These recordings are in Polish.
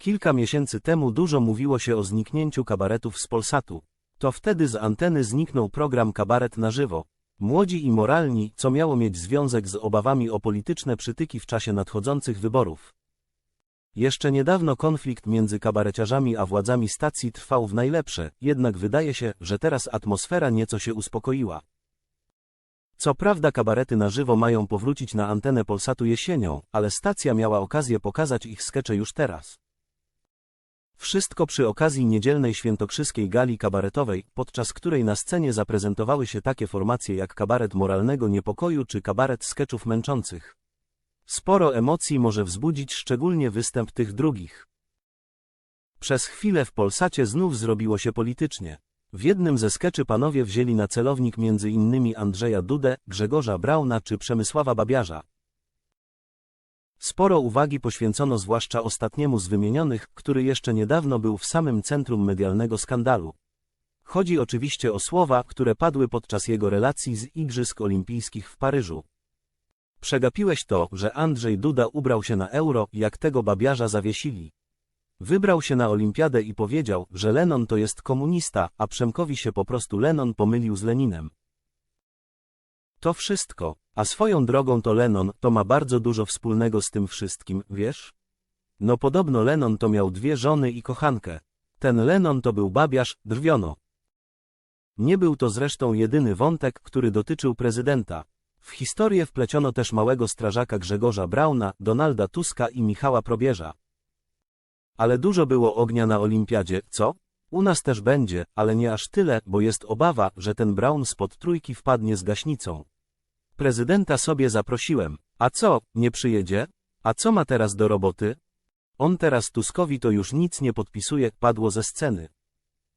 Kilka miesięcy temu dużo mówiło się o zniknięciu kabaretów z Polsatu. To wtedy z anteny zniknął program Kabaret na żywo. Młodzi i moralni, co miało mieć związek z obawami o polityczne przytyki w czasie nadchodzących wyborów. Jeszcze niedawno konflikt między kabareciarzami a władzami stacji trwał w najlepsze, jednak wydaje się, że teraz atmosfera nieco się uspokoiła. Co prawda kabarety na żywo mają powrócić na antenę Polsatu jesienią, ale stacja miała okazję pokazać ich skecze już teraz. Wszystko przy okazji niedzielnej świętokrzyskiej gali kabaretowej, podczas której na scenie zaprezentowały się takie formacje jak kabaret moralnego niepokoju czy kabaret skeczów męczących. Sporo emocji może wzbudzić szczególnie występ tych drugich. Przez chwilę w Polsacie znów zrobiło się politycznie. W jednym ze skeczy panowie wzięli na celownik innymi Andrzeja Dudę, Grzegorza Brauna czy Przemysława Babiarza. Sporo uwagi poświęcono zwłaszcza ostatniemu z wymienionych, który jeszcze niedawno był w samym centrum medialnego skandalu. Chodzi oczywiście o słowa, które padły podczas jego relacji z Igrzysk Olimpijskich w Paryżu. Przegapiłeś to, że Andrzej Duda ubrał się na euro, jak tego babiarza zawiesili. Wybrał się na olimpiadę i powiedział, że Lenon to jest komunista, a Przemkowi się po prostu Lenon pomylił z Leninem. To wszystko, a swoją drogą to Lenon to ma bardzo dużo wspólnego z tym wszystkim, wiesz? No podobno Lenon to miał dwie żony i kochankę. Ten Lenon to był babiarz, drwiono. Nie był to zresztą jedyny wątek, który dotyczył prezydenta. W historię wpleciono też małego strażaka Grzegorza Brauna, Donalda Tuska i Michała Probierza. Ale dużo było ognia na olimpiadzie, co? U nas też będzie, ale nie aż tyle, bo jest obawa, że ten Braun spod trójki wpadnie z gaśnicą. Prezydenta sobie zaprosiłem. A co, nie przyjedzie? A co ma teraz do roboty? On teraz Tuskowi to już nic nie podpisuje, padło ze sceny.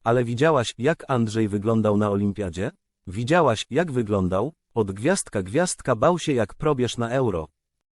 Ale widziałaś, jak Andrzej wyglądał na olimpiadzie? Widziałaś, jak wyglądał? Od gwiazdka gwiazdka bał się jak probierz na euro.